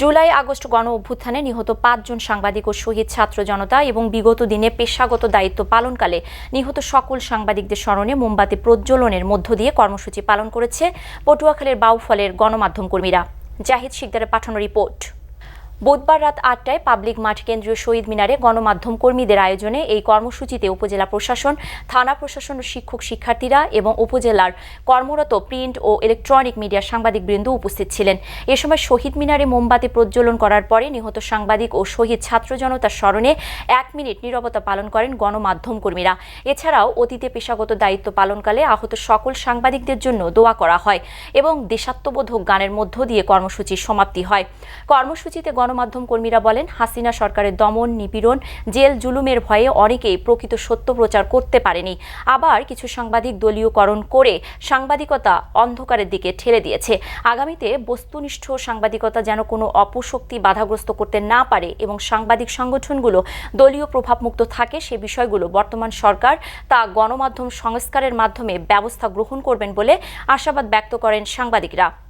July August গণ অভ্যুত্থানে নিহত পাঁচজন সাংবাদিক ও শহীদ ছাত্র জনতা এবং বিগত দিনে পেশাগত দায়িত্ব পালনকালে নিহত সকল সাংবাদিকদের স্মরণে মোমবাতি প্রজ্বলনের মধ্য দিয়ে কর্মসূচি পালন করেছে পটুয়াখালীর বাউফলের গণমাধ্যম কর্মীরা। জাহিদ শিকদারের পাঠানো রিপোর্ট। বুধবার রাত আটটায় পাবলিক মাঠ কেন্দ্রীয় শহীদ মিনারে গণমাধ্যম কর্মীদের আয়োজনে এই কর্মসূচিতে উপজেলা প্রশাসন, থানা প্রশাসন ও শিক্ষক শিক্ষার্থীরা এবং উপজেলার কর্মরত প্রিন্ট ও ইলেকট্রনিক মিডিয়ার সাংবাদিকবৃন্দ উপস্থিত ছিলেন। এ সময় শহীদ মিনারে মোমবাতি প্রজ্বলন করার পরে নিহত সাংবাদিক ও শহীদ ছাত্র জনতার স্মরণে এক মিনিট নীরবতা পালন করেন গণমাধ্যম কর্মীরা। এছাড়াও অতীতে পেশাগত দায়িত্ব পালনকালে আহত সকল সাংবাদিকদের জন্য দোয়া করা হয় এবং দেশাত্মবোধক গানের মধ্য দিয়ে কর্মসূচির সমাপ্তি হয়। কর্মসূচিতে গণমাধ্যম কর্মীরা বলেন, হাসিনা সরকারের দমন নিপীড়ন, জেল জুলুমের ভয়ে অনেকেই প্রকৃত সত্য প্রচার করতে পারেনি। আবার কিছু সাংবাদিক দলীয়করণ করে সাংবাদিকতা অন্ধকারের দিকে ঠেলে দিয়েছে। আগামীতে বস্তুনিষ্ঠ সাংবাদিকতা যেন কোনো অপশক্তি বাধাগ্রস্ত করতে না পারে এবং সাংবাদিক সংগঠনগুলো দলীয় প্রভাবমুক্ত থাকে, সে বিষয়গুলো বর্তমান সরকার তা গণমাধ্যম সংস্কারের মাধ্যমে ব্যবস্থা গ্রহণ করবেন বলে আশাবাদ ব্যক্ত করেন সাংবাদিকরা।